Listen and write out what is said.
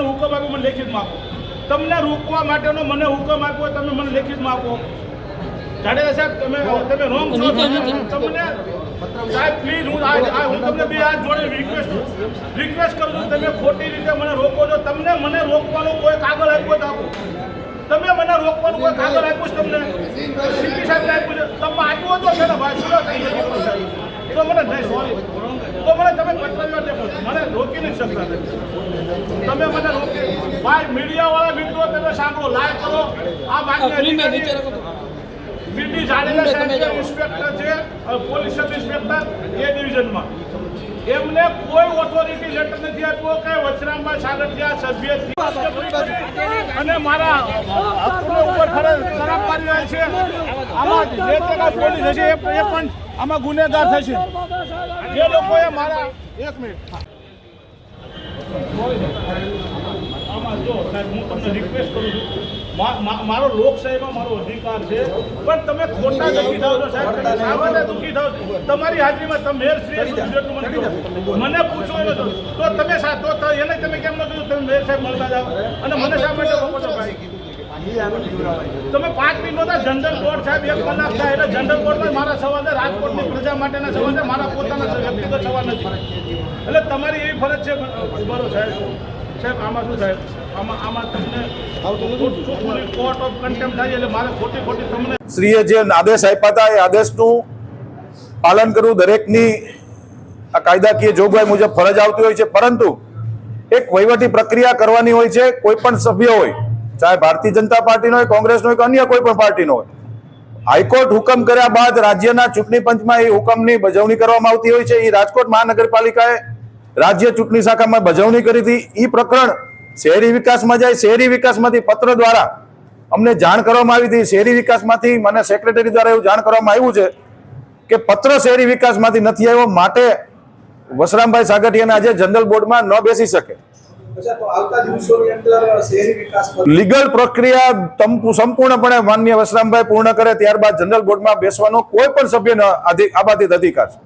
લેખિતમાં આપો તમને રોકવા માટેનો મને હુકમ આપ્યો તમે મને લેખિતમાં આપો. જાડેજા સાહેબ તમે તમે રોંગ છો. તમને સાહેબ પ્લીઝ હું હું તમને બે હાથ જોડે રિક્વેસ્ટ રિક્વેસ્ટ કરું છું તમે ખોટી રીતે મને રોકો છો. તમને મને રોકવાનો કોઈ કાગળ આપ્યો તો આપો. તમે મને રોકવાનું કોઈ કાગળ આપ્યું છે તમને? સીપી સાહેબ આપ્યું છે. તમે આપ્યું હતો છે ને ભાઈ? તો મને નહીં સોરી તો મને તમે પત્ર મને રોકી નહીં શકતા તમે મને રોકી. ભાઈ મીડિયા વાળા મિત્રો તમે સાંભળો લાઈવ કરો. આ અધિકારી વીડી જાડેજા સાહેબ ઇન્સ્પેક્ટર છે પોલીસ સબ ઇન્સ્પેક્ટર એ ડિવિઝનમાં. એમને કોઈ ઓથોરિટી લેટર નથી આપ્યો કે વચરામભાઈ સાગઠિયા સભ્ય અને મારા હકોને ઉપર ખરે- ખરાબ પાડી રહ્યા છે. આમાં જે કાંઈ પોલીસ હશે એ એ પણ આમાં ગુનેગાર થશે. જે લોકોએ મારા એક મિનિટ. આમાં જો સાહેબ હું તમને રિક્વેસ્ટ કરું છું મારો લોકશાહીમાં મારો અધિકાર છે. પણ તમે ખોટા દુઃખી થાવ છો સાહેબ. માટે દુઃખી થાવ છો. તમારી હાજરીમાં તમે શ્રી મને પૂછો તો તમે તો એને તમે કેમ ન તમે મેયર સાહેબ મળતા જાઓ. અને મને શા માટે તમે પાંચ મિનિટ હતા જનરલ બોર્ડ સાહેબ એક કલાક થાય એટલે જનરલ બોર્ડમાં મારા સવાલ છે, રાજકોટની પ્રજા માટેના સવાલ છે, મારા પોતાના વ્યક્તિગત સવાલ નથી. એટલે તમારી એવી ફરજ છે બરો સાહેબ. સાહેબ, આમાં શું સાહેબ આમાં આમાં તમને કોર્ટ ઓફ કન્ટેમ્પ થાય એટલે મારે ખોટી ખોટી તમને શ્રીએ જે આદેશ આપ્યા હતા, એ આદેશનું પાલન કરવું દરેકની આ કાયદાકીય જોગવાઈ મુજબ ફરજ આવતી હોય છે. પરંતુ એક વહીવટી પ્રક્રિયા કરવાની હોય છે, કોઈ પણ સભ્ય હોય ચાહે ભારતીય જનતા પાર્ટીનો હોય, કોંગ્રેસનો હોય કે અન્ય કોઈ પણ પાર્ટીનો હોય. હાઈકોર્ટ હુકમ કર્યા બાદ રાજ્યના ચૂંટણી પંચમાં એ હુકમની બજવણી કરવામાં આવતી હોય છે. એ રાજકોટ મહાનગરપાલિકાએ રાજ્ય ચૂંટણી શાખામાં બજવણી કરી હતી. એ પ્રકરણ શહેરી વિકાસમાં જાય. શહેરી વિકાસમાંથી પત્ર દ્વારા અમને જાણ કરવામાં આવી હતી. શહેરી વિકાસમાંથી મને સેક્રેટરી દ્વારા એવું જાણ કરવામાં આવ્યું છે કે પત્ર શહેરી વિકાસમાંથી નથી આવ્યો. માટે વસરામભાઈ સાગઠિયાને આજે જનરલ બોર્ડમાં ન બેસી શકે. લીગલ પ્રક્રિયા સંપૂર્ણપણે માન્ય વસરામભાઈ પૂર્ણ કરે, ત્યારબાદ જનરલ બોર્ડમાં બેસવાનો કોઈ પણ સભ્યનો આબાદિત અધિકાર છે.